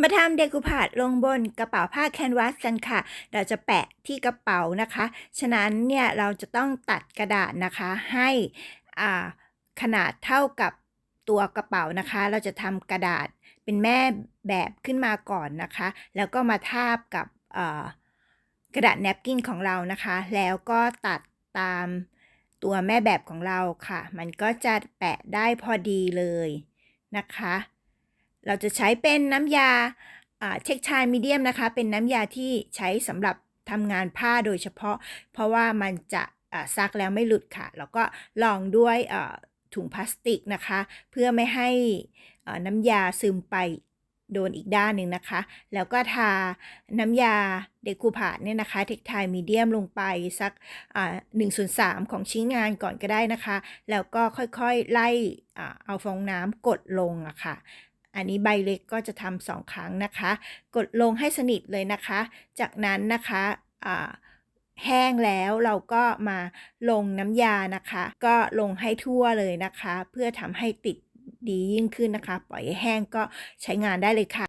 มาทำเดคูพาดลงบนกระเป๋าผ้าแคนวาสกันค่ะ เราจะแปะที่กระเป๋านะคะ ฉะนั้นเนี่ยเราจะต้องตัดกระดาษนะคะให้อ่าขนาดเท่ากับตัวกระเป๋านะคะ เราจะทำกระดาษเป็นแม่แบบขึ้นมาก่อนนะคะ แล้วก็มาทาบกับกระดาษแนปกินของเรานะคะ แล้วก็ตัดตามตัวแม่แบบของเราค่ะ มันก็จะแปะได้พอดีเลยนะคะ เราจะใช้เป็นน้ำยาเช็คชายมีเดียมนะคะ เป็นน้ำยาที่ใช้สำหรับทำงานผ้าโดยเฉพาะ เพราะว่ามันจะซักแล้วไม่หลุดค่ะ แล้วก็ลองด้วยถุงพลาสติกนะคะ เพื่อไม่ให้น้ำยาซึมไปโดนอีกด้านหนึ่งนะคะ แล้วก็ทาน้ำยาเดคูพาดเนี่ยนะคะเทคไทมีเดียมลงไปสักหนึ่งส่วนสามของชิ้นงานก่อนก็ได้นะคะ แล้วก็ค่อยๆไล่เอาฟองน้ำกดลงอะค่ะ อันนี้ใบเล็กก็จะทำสองครั้งนะคะ กดลงให้สนิทเลยนะคะ จากนั้นนะคะแห้งแล้วเราก็มาลงน้ำยานะคะ ก็ลงให้ทั่วเลยนะคะ เพื่อทำให้ติดดียิ่งขึ้นนะคะ ปล่อยให้แห้งก็ใช้งานได้เลยค่ะ